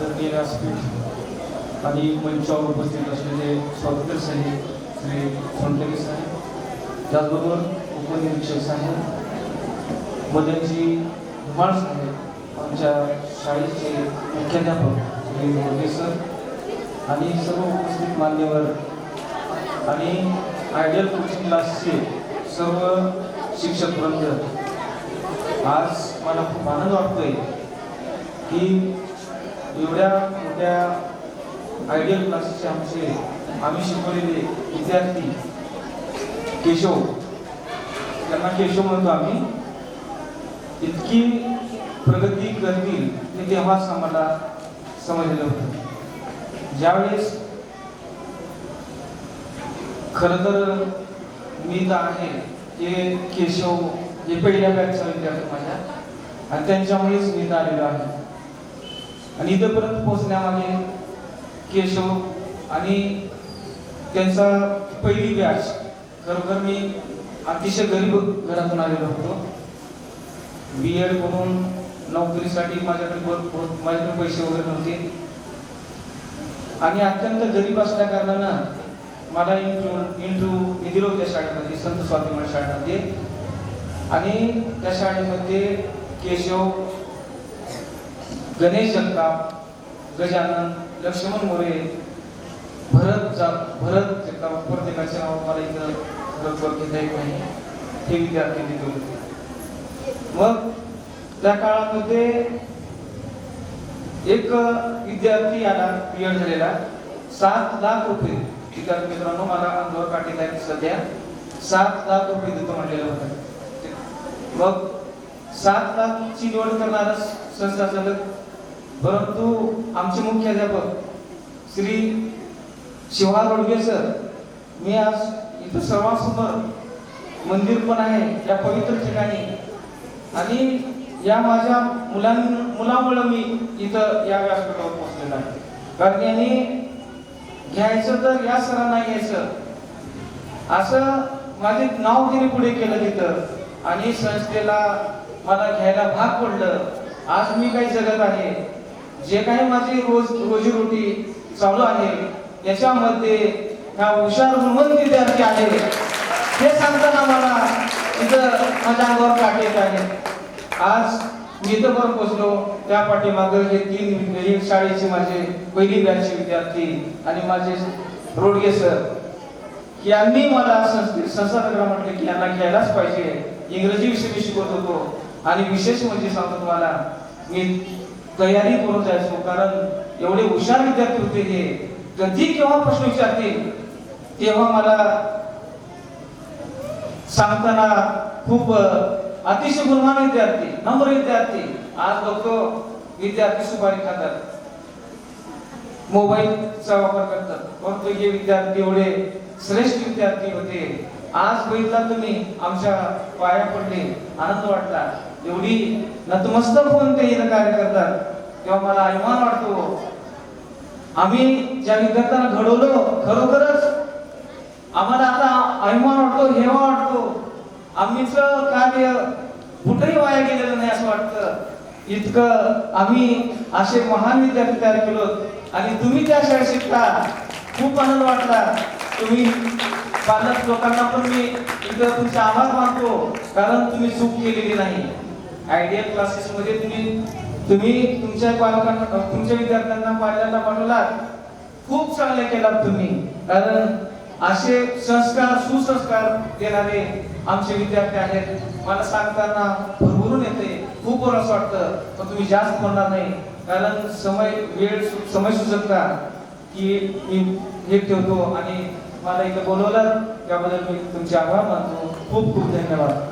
आदरणीय व्यासपीठ आणि मंचावर उपस्थित असलेले स्वातंत्र्य साहेब श्री फडणवीस साहेब त्याचबरोबर उपनिरीक्षक साहेब मदनजी धुमाळ साहेब आमच्या शाळेचे मुख्याध्यापक श्री मोठे सर आणि सर्व उपस्थित मान्यवर आणि आयडियल कोचिंग क्लासचे सर्व शिक्षक वृंद. आज मला खूप आनंद वाटतोय की एवढ्या मोठ्या आयडियल क्लासेसचे आमचे आम्ही शिकवलेले विद्यार्थी केशव. त्यांना केशव म्हणतो आम्ही. इतकी प्रगती करतील हे तेव्हाच आम्हाला समजलं होतं. ज्यावेळेस खरं तर मी तर आहे हे केशव हे पहिल्या बॅचचा विद्यार्थी माझ्या. आणि त्यांच्यामुळेच मी इथं आलेलो आहे. आणि इथंपर्यंत पोहोचण्यामागे केशव आणि त्यांचा पहिली बॅच खरोखर मी अतिशय गरीब घरातून आलेलो होतो. बी एड करून नोकरीसाठी माझ्याकडे माझ्याकडे पैसे वगैरे नव्हते. आणि अत्यंत गरीब असल्या कारणानं मला इंटरव्ह्यू इंटरव्ह्यू मी दिलो त्या शाळेमध्ये संत स्वाभिमान शाळेमध्ये. आणि त्या शाळेमध्ये केशव गणेश जगताप गजानन लक्ष्मण मोरे भरत जा भरत जगताप प्रत्येकाचे नाव मला इथं बरोबर घेता येत नाही. हे विद्यार्थी तिथे होते. मग त्या काळामध्ये एक विद्यार्थी आला पीएड झालेला. सात लाख रुपये. विद्यार्थी मित्रांनो मला अंगावर काढीत आहे सध्या. सात लाख रुपये देतो म्हणलेलं होतं. मग सात लाखची निवड करणारा संस्था चालक परंतु आमचे मुख्याध्यापक श्री शिवा रोडगे सर मी आज इथं सर्वांसमोर मंदिर पण आहे या पवित्र ठिकाणी. आणि या माझ्या मुलां मुलामुळं मी इथं या व्यासपीठावर पोहोचलेलो आहे. कारण यांनी घ्यायचं तर या सरांना घ्यायचं. असं माझे नाव तिने पुढे केलं तिथं. आणि संस्थेला मला घ्यायला भाग पडलं. आज मी काही जगत आहे. जे काही माझी रोज रोजीरोटी चालू आहे याच्यामध्ये ह्या हुशार गुणवंत विद्यार्थी आहे हे सांगताना मला इथं माझ्या अंगावर काटे येत आहे. आज मी इथं पण पोचलो त्या पाठीमागं हे तीन हे शाळेचे माझे पहिली बॅचचे विद्यार्थी आणि माझे रोडगे सर यांनी मला संस्थे म्हटले म्हटलं की यांना घ्यायलाच पाहिजे. इंग्रजी विषय मी शिकवत होतो आणि विशेष म्हणजे सांगतो तुम्हाला मी तयारी करून जायचो कारण एवढे हुशार विद्यार्थी होते हे. कधी केव्हा प्रश्न विचारतील? तेव्हा मला सांगताना खूप अतिशय गुणवान विद्यार्थी नम्र विद्यार्थी आज बघतो विद्यार्थी सुपारी खातात. मोबाईलचा वापर करतात. परंतु हे विद्यार्थी एवढे श्रेष्ठ विद्यार्थी होते. आज बघितला तुम्ही आमच्या पाया पडले आनंद वाटला. एवढी नतमस्तक होऊन ते कार्य करतात. तेव्हा मला अभिमान वाटतो. आम्ही ज्या विद्यार्थ्यांना घडवलं खरोखरच आम्हाला आता अभिमान वाटतो हेवा वाटतो. आम्हीच कार्य कुठेही वाया गेलेलं नाही असं वाटतं. इतकं आम्ही असे महान विद्यार्थी तयार केलो. आणि तुम्ही त्या शाळेत शिकता. खूप आनंद वाटला. तुम्ही पालक लोकांना पण मी इथं तुमचे आभार मानतो. कारण तुम्ही चूक केलेली नाही. आयडियल क्लासेस मध्ये तुम्ही तुम्ही तुमच्या पालकांना तुमच्या विद्यार्थ्यांना पाल्याला पाठवलात खूप चांगले केलात तुम्ही. कारण असे संस्कार सुसंस्कार देणारे आमचे विद्यार्थी आहेत. मला सांगताना भरभरून येते. खूप बरं असं वाटतं पण तुम्ही जास्त म्हणणार नाही. कारण समय वेळ समजू समय सुचत का की मी हे ठेवतो आणि मला इथं बोलवलं त्याबद्दल मी तुमचे आभार मानतो. खूप खूप धन्यवाद.